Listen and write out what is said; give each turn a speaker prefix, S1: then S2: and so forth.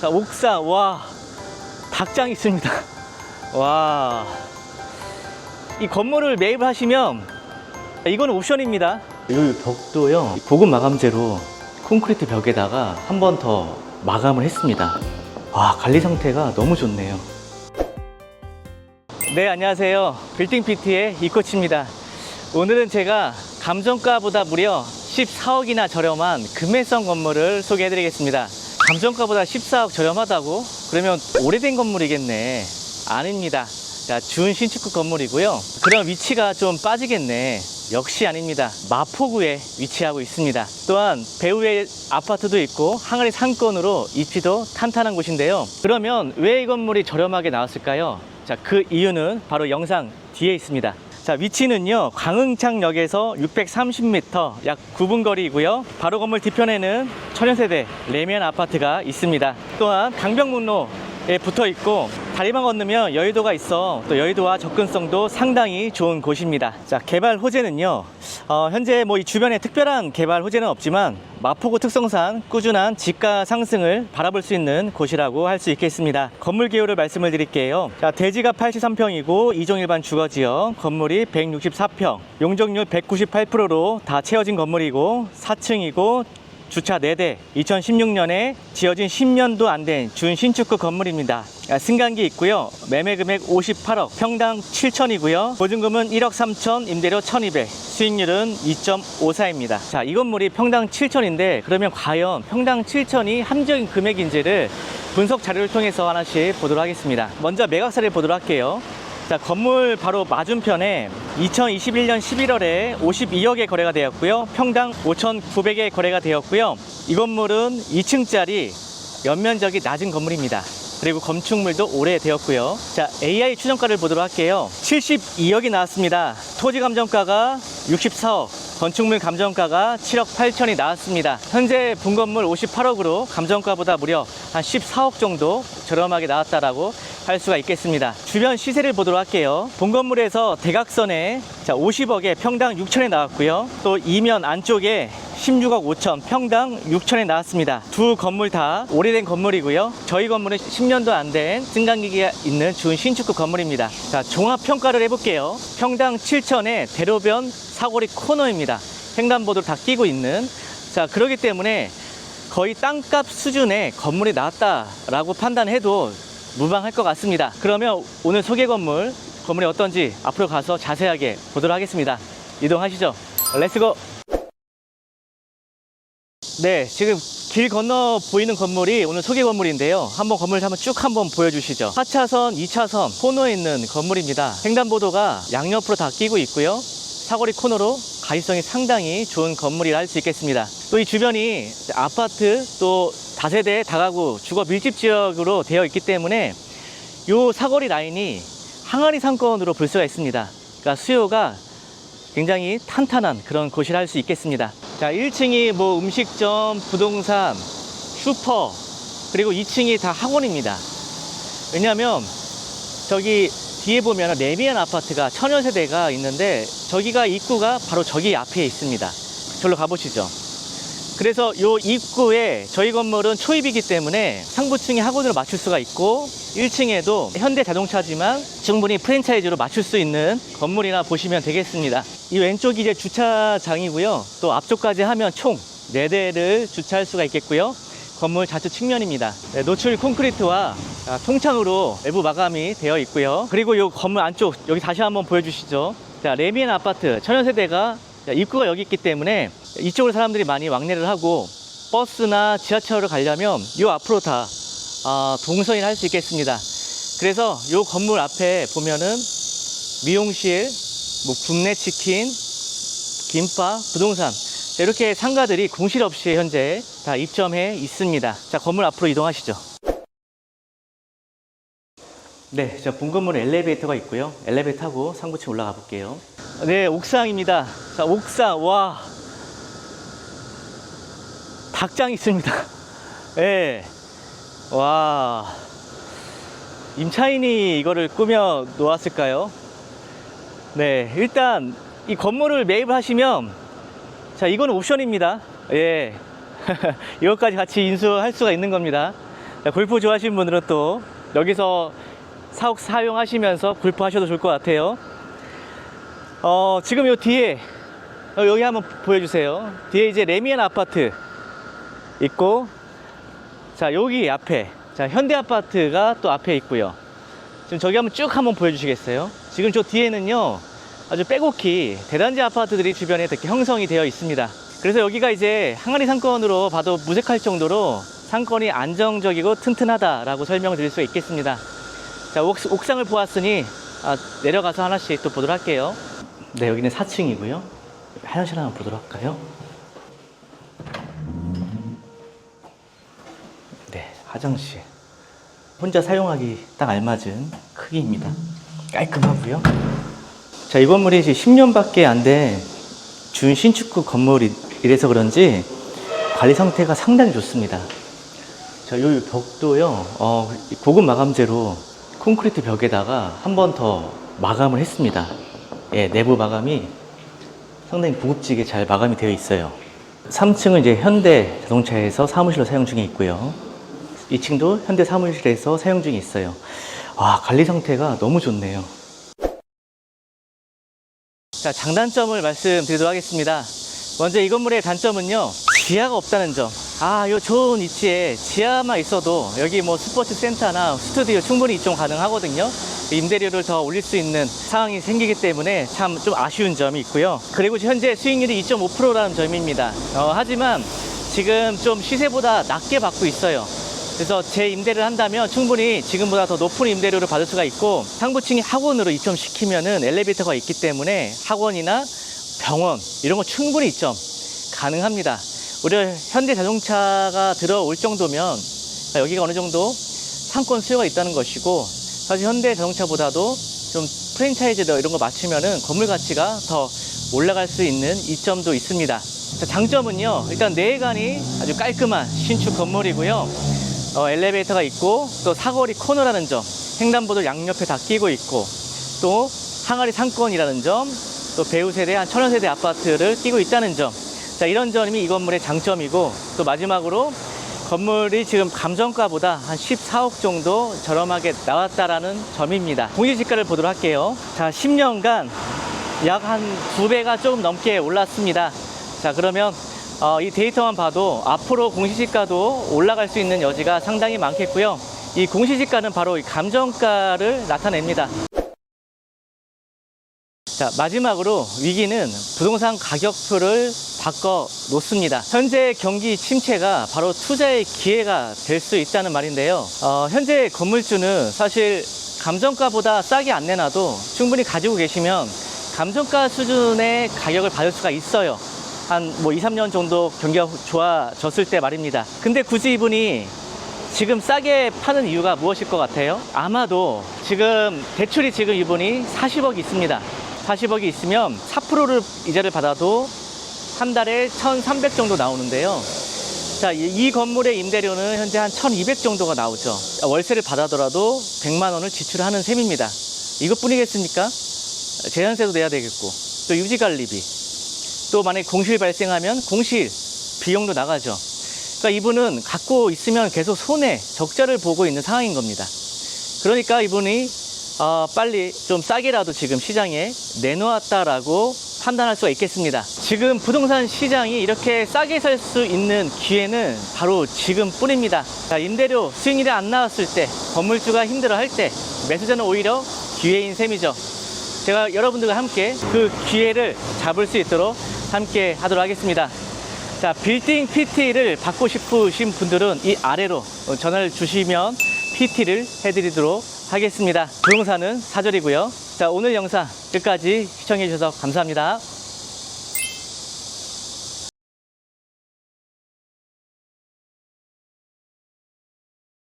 S1: 자, 옥상, 와, 닭장 있습니다. 와. 이 건물을 매입을 하시면, 이건 옵션입니다. 이 벽도요, 고급 마감재로 콘크리트 벽에다가 한 번 더 마감을 했습니다. 와, 관리 상태가 너무 좋네요. 네, 안녕하세요. 빌딩 PT의 이코치입니다. 오늘은 제가 감정가보다 무려 14억이나 저렴한 금매성 건물을 소개해드리겠습니다. 감정가보다 14억 저렴하다고? 그러면 오래된 건물이겠네. 아닙니다. 자, 준 신축급 건물이고요. 그럼 위치가 좀 빠지겠네. 역시 아닙니다. 마포구에 위치하고 있습니다. 또한 배우의 아파트도 있고 항아리 상권으로 입지도 탄탄한 곳인데요. 그러면 왜 이 건물이 저렴하게 나왔을까요? 자, 그 이유는 바로 영상 뒤에 있습니다. 자, 위치는요, 광흥창역에서 630m, 약 9분 거리이고요. 바로 건물 뒤편에는 천연세대 레미안 아파트가 있습니다. 또한 강병문로에 붙어 있고, 다리만 건너면 여의도가 있어 또 여의도와 접근성도 상당히 좋은 곳입니다. 자, 개발 호재는요, 어, 현재 뭐 이 주변에 특별한 개발 호재는 없지만 마포구 특성상 꾸준한 지가 상승을 바라볼 수 있는 곳이라고 할 수 있겠습니다. 건물 기호를 말씀을 드릴게요. 자, 대지가 83평이고 이종 일반 주거 지역, 건물이 164평, 용적률 198%로 다 채워진 건물이고 4층이고 주차 4대 2016년에 지어진 10년도 안 된 준신축급 건물입니다. 아, 승강기 있고요. 매매 금액 58억, 평당 7천이고요. 보증금은 1억 3천, 임대료 1,200, 수익률은 2.54입니다. 자, 이 건물이 평당 7천인데 그러면 과연 평당 7천이 합리적인 금액인지를 분석 자료를 통해서 하나씩 보도록 하겠습니다. 먼저 매각사를 보도록 할게요. 자, 건물 바로 맞은편에 2021년 11월에 52억에 거래가 되었고요. 평당 5,900에 거래가 되었고요. 이 건물은 2층짜리 연면적이 낮은 건물입니다. 그리고 건축물도 오래되었고요. 자, AI 추정가를 보도록 할게요. 72억이 나왔습니다. 토지 감정가가 64억, 건축물 감정가가 7억 8천이 나왔습니다. 현재 분건물 58억으로 감정가보다 무려 한 14억 정도 저렴하게 나왔다라고 할 수가 있겠습니다. 주변 시세를 보도록 할게요. 본 건물에서 대각선에 자 50억에 평당 6천에 나왔고요. 또 이면 안쪽에 16억 5천, 평당 6천에 나왔습니다. 두 건물 다 오래된 건물이고요. 저희 건물은 10년도 안 된 승강기가 있는 준 신축급 건물입니다. 자, 종합 평가를 해볼게요. 평당 7천에 대로변 사거리 코너입니다. 횡단보도를 다 끼고 있는. 자, 그렇기 때문에 거의 땅값 수준의 건물이 나왔다라고 판단해도 무방할 것 같습니다. 그러면 오늘 소개 건물, 건물이 어떤지 앞으로 가서 자세하게 보도록 하겠습니다. 이동하시죠. 렛츠고! 네, 지금 길 건너 보이는 건물이 오늘 소개 건물인데요. 한번 건물 한번 쭉 한번 보여주시죠. 4차선, 2차선 코너에 있는 건물입니다. 횡단보도가 양옆으로 다 끼고 있고요. 사거리 코너로 가시성이 상당히 좋은 건물이라 할 수 있겠습니다. 또 이 주변이 아파트 또 다세대 다가구 주거 밀집 지역으로 되어 있기 때문에 이 사거리 라인이 항아리 상권으로 볼 수가 있습니다. 그러니까 수요가 굉장히 탄탄한 그런 곳이라 할 수 있겠습니다. 자, 1층이 뭐 음식점, 부동산, 슈퍼, 그리고 2층이 다 학원입니다. 왜냐하면 저기 뒤에 보면 레미안 아파트가 천여 세대가 있는데 저기가 입구가 바로 저기 앞에 있습니다. 절로 가보시죠. 그래서 요 입구에 저희 건물은 초입이기 때문에 상부층에 학원으로 맞출 수가 있고 1층에도 현대 자동차지만 충분히 프랜차이즈로 맞출 수 있는 건물이나 보시면 되겠습니다. 이 왼쪽이 이제 주차장이고요. 또 앞쪽까지 하면 총 4대를 주차할 수가 있겠고요. 건물 좌측 측면입니다. 네, 노출 콘크리트와 아, 통창으로 외부 마감이 되어 있고요. 그리고 이 건물 안쪽 여기 다시 한번 보여주시죠. 자, 레미안 아파트 천연세대가 자, 입구가 여기 있기 때문에 이쪽으로 사람들이 많이 왕래를 하고 버스나 지하철을 가려면 이 앞으로 다 아, 동선이라 할수 있겠습니다. 그래서 이 건물 앞에 보면은 미용실, 뭐 굽네 치킨, 김밥, 부동산 자, 이렇게 상가들이 공실 없이 현재 다 입점해 있습니다. 자 건물 앞으로 이동하시죠. 네, 자 본 건물 엘리베이터가 있고요. 엘리베이터 타고 상부층 올라가 볼게요. 네, 옥상입니다. 자, 옥상 와 닭장 있습니다. 예. 와. 임차인이 이거를 꾸며 놓았을까요? 네, 일단 이 건물을 매입을 하시면 자, 이건 옵션입니다. 예. 이것까지 같이 인수할 수가 있는 겁니다. 자, 골프 좋아하시는 분들은 또 여기서 사옥 사용하시면서 골프 하셔도 좋을 것 같아요. 어, 지금 요 뒤에 어, 여기 한번 보여주세요. 뒤에 이제 레미안 아파트 있고, 자 여기 앞에 자 현대 아파트가 또 앞에 있고요. 지금 저기 한번 쭉 한번 보여주시겠어요? 지금 저 뒤에는요 아주 빼곡히 대단지 아파트들이 주변에 이렇게 형성이 되어 있습니다. 그래서 여기가 이제 항아리 상권으로 봐도 무색할 정도로 상권이 안정적이고 튼튼하다라고 설명을 드릴 수 있겠습니다. 자 옥, 옥상을 보았으니 아, 내려가서 하나씩 또 보도록 할게요. 네 여기는 4층이고요. 화장실 한번 보도록 할까요? 네 화장실. 혼자 사용하기 딱 알맞은 크기입니다. 깔끔하고요. 자, 이 건물이 이제 10년밖에 안 된 준 신축구 건물이라서 그런지 관리 상태가 상당히 좋습니다. 자, 요 벽도요, 어, 고급 마감재로 콘크리트 벽에다가 한 번 더 마감을 했습니다. 예, 내부 마감이 상당히 고급지게 잘 마감이 되어 있어요. 3층은 이제 현대 자동차에서 사무실로 사용 중에 있고요. 2층도 현대 사무실에서 사용 중에 있어요. 와, 관리 상태가 너무 좋네요. 자, 장단점을 말씀드리도록 하겠습니다. 먼저 이 건물의 단점은요, 지하가 없다는 점. 아, 요 좋은 위치에 지하만 있어도 여기 뭐 스포츠 센터나 스튜디오 충분히 이용 가능하거든요. 임대료를 더 올릴 수 있는 상황이 생기기 때문에 참 좀 아쉬운 점이 있고요. 그리고 현재 수익률이 2.5%라는 점입니다. 어, 하지만 지금 좀 시세보다 낮게 받고 있어요. 그래서 제 임대를 한다면 충분히 지금보다 더 높은 임대료를 받을 수가 있고 상부층이 학원으로 입점시키면은 엘리베이터가 있기 때문에 학원이나 병원 이런 거 충분히 입점 가능합니다. 우리 현대 자동차가 들어올 정도면 여기가 어느 정도 상권 수요가 있다는 것이고 사실 현대 자동차보다도 좀 프랜차이즈 이런 거 맞추면은 건물 가치가 더 올라갈 수 있는 이점도 있습니다. 자, 장점은요. 일단 내관이 아주 깔끔한 신축 건물이고요. 어, 엘리베이터가 있고 또 사거리 코너라는 점, 횡단보도 양옆에 다 끼고 있고 또 항아리 상권이라는 점, 또 배우 세대 한 천여 세대 아파트를 끼고 있다는 점. 자 이런 점이 이 건물의 장점이고 또 마지막으로 건물이 지금 감정가보다 한 14억 정도 저렴하게 나왔다라는 점입니다. 공시지가를 보도록 할게요. 자 10년간 약 한 두 배가 조금 넘게 올랐습니다. 자 그러면 어, 이 데이터만 봐도 앞으로 공시지가도 올라갈 수 있는 여지가 상당히 많겠고요. 이 공시지가는 바로 이 감정가를 나타냅니다. 자, 마지막으로 위기는 부동산 가격표를 바꿔 놓습니다. 현재 경기 침체가 바로 투자의 기회가 될 수 있다는 말인데요. 어, 현재 건물주는 사실 감정가보다 싸게 안 내놔도 충분히 가지고 계시면 감정가 수준의 가격을 받을 수가 있어요. 한 뭐 2, 3년 정도 경기가 좋아졌을 때 말입니다. 근데 굳이 이분이 지금 싸게 파는 이유가 무엇일 것 같아요? 아마도 지금 대출이 지금 이분이 40억이 있습니다. 40억이 있으면 4%를 이자를 받아도 한 달에 1,300 정도 나오는데요. 자, 이, 이 건물의 임대료는 현재 한 1,200 정도가 나오죠. 월세를 받아더라도 100만 원을 지출하는 셈입니다. 이것뿐이겠습니까? 재산세도 내야 되겠고, 또 유지관리비, 또 만약에 공실 발생하면 공실 비용도 나가죠. 그러니까 이분은 갖고 있으면 계속 손해, 적자를 보고 있는 상황인 겁니다. 그러니까 이분이 어, 빨리 좀 싸게라도 지금 시장에 내놓았다라고 판단할 수가 있겠습니다. 지금 부동산 시장이 이렇게 싸게 살 수 있는 기회는 바로 지금뿐입니다. 자, 임대료 수익률이 안 나왔을 때, 건물주가 힘들어할 때, 매수자는 오히려 기회인 셈이죠. 제가 여러분들과 함께 그 기회를 잡을 수 있도록 함께 하도록 하겠습니다. 자, 빌딩 PT를 받고 싶으신 분들은 이 아래로 전화를 주시면 PT를 해드리도록 하겠습니다. 부동산은 사절이고요. 자, 오늘 영상 끝까지 시청해 주셔서 감사합니다.